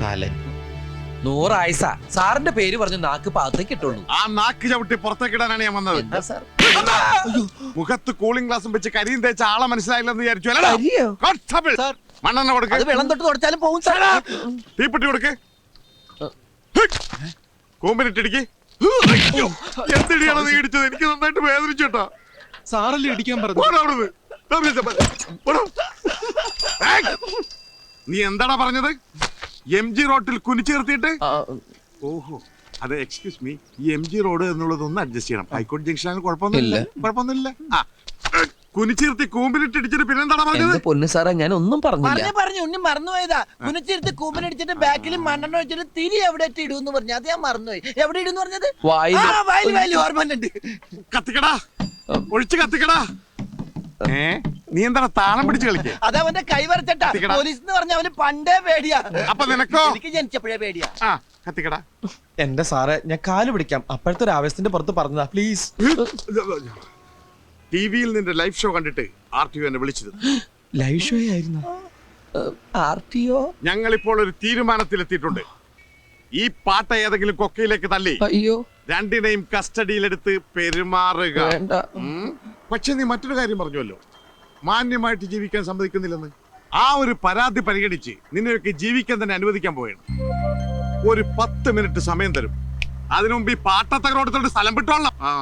കാലൻ. നൂറായുസ. സാറിന്റെ പേര് പറഞ്ഞ് നാക്ക് പാകത്തേക്ക് ഇട്ടുള്ളൂ ആ നാക്ക് ചവിട്ടി പുറത്തേക്കിടാനാണ് ഞാൻ വന്നത്. സാർ? മുഖത്ത് കൂളിംഗ് ഗ്ലാസും വെച്ച് കരിയും തേച്ച ആളെ മനസ്സിലായില്ലെന്ന് വിചാരിച്ചു? Constable, sir. മണ്ണെണ്ണ കൊടുക്ക്. അത് വെള്ളം തൊട്ട് തുടച്ചാലും പോകും സാർ. തീപ്പെട്ടി കൊടുക്ക്. കൂമ്പിനിട്ടിടിക്ക്. എന്തിടിയാണ് നീ ഇടിച്ചത്? എനിക്ക് നന്നായിട്ട് വേദനിച്ചു കേട്ടോ. സാറല്ലേ ഇടിക്കാൻ പറഞ്ഞു. നീ എന്താടാ പറഞ്ഞത്? എം ജി റോഡിൽ കുനിച്ചു നിർത്തിയിട്ട്? ഓഹോ. അത് എക്സ്ക്യൂസ് മീ ഈ എം ജി റോഡ് എന്നുള്ളത് ഒന്ന് അഡ്ജസ്റ്റ് ചെയ്യണം ഹൈക്കോടതി ജംഗ്ഷനാണ് കുഴപ്പമൊന്നുമില്ല. കുഴപ്പമൊന്നുമില്ല. ആ. കുനിച്ചിരുത്തി കൂമ്പിലിട്ട് ഇടിച്ചിട്ട് പിന്നെന്താടാ പറഞ്ഞത്? പൊന്നു സാറേ ഞാൻ ഒന്നും പറഞ്ഞില്ല. പറഞ്ഞു പറഞ്ഞു. ഉണ്ണി മറന്നുപോയതാ. കുനിച്ചിരുത്തി കൂമ്പിലിടിച്ചിട്ട് ബാക്കിൽ മണ്ണെണ്ണ വെച്ചിട്ട് തിരി എവിടെ എന്ന് പറഞ്ഞു. അത് ഞാൻ മറന്നുപോയി. എവിടെ എന്ന് പറഞ്ഞത്? വായിൽ- ആ, വായിൽ വായിൽ. ഓർമ്മ ഉണ്ട് കത്തിക്കടാ ഒഴിച്ച് കത്തിക്കടാ. ഏ? നീ എന്താണ് താളം പിടിച്ച് കളിക്കേ? അത് അവന്റെ കൈവരച്ചട്ടാ കത്തിക്കടാ. പോലീസ് എന്ന് പറഞ്ഞ അവന് പണ്ടേ പേടിയാ. അപ്പൊ നിനക്കോ? എനിക്ക് ജനിച്ചപ്പോഴേ പേടിയാ. ആ കത്തിക്കടാ. എന്റെ സാറേ ഞാൻ കാൽ പിടിക്കാം. അപ്പോഴത്തെ ഒരു ആവേശത്തിന്റെ പുറത്ത് പറഞ്ഞതാ. പ്ലീസ് ടി വിയിൽ നിന്റെ ലൈവ് ഷോ കണ്ടിട്ട് ആർ ടി എന്നെ വിളിച്ചത്. ലൈവ് ഷോ ആയിരുന്നു. R T O? ഞങ്ങൾ ഇപ്പോൾ ഒരു തീരുമാനത്തിലെത്തിയിട്ടുണ്ട്. ഈ പാട്ട ഏതെങ്കിലും കൊക്കയിലേക്ക് തള്ളി. അയ്യോ. രണ്ടിനെയും കസ്റ്റഡിയിലെടുത്ത് പെരുമാറുക. വേണ്ട. ഉം. പക്ഷെ നീ മറ്റൊരു കാര്യം പറഞ്ഞുവല്ലോ. മാന്യമായിട്ട് ജീവിക്കാൻ സമ്മതിക്കുന്നില്ലെന്ന്. ആ ഒരു പരാതി പരിഗണിച്ച് നിന്നെയൊക്കെ ജീവിക്കാൻ തന്നെ അനുവദിക്കാൻ പോവുകയാണ്. ഒരു പത്ത് മിനിറ്റ് സമയം തരും. അതിനു മുമ്പ് ഈ പാട്ടത്തകരോടത്തോട് സ്ഥലം വിട്ടോളാം ആ.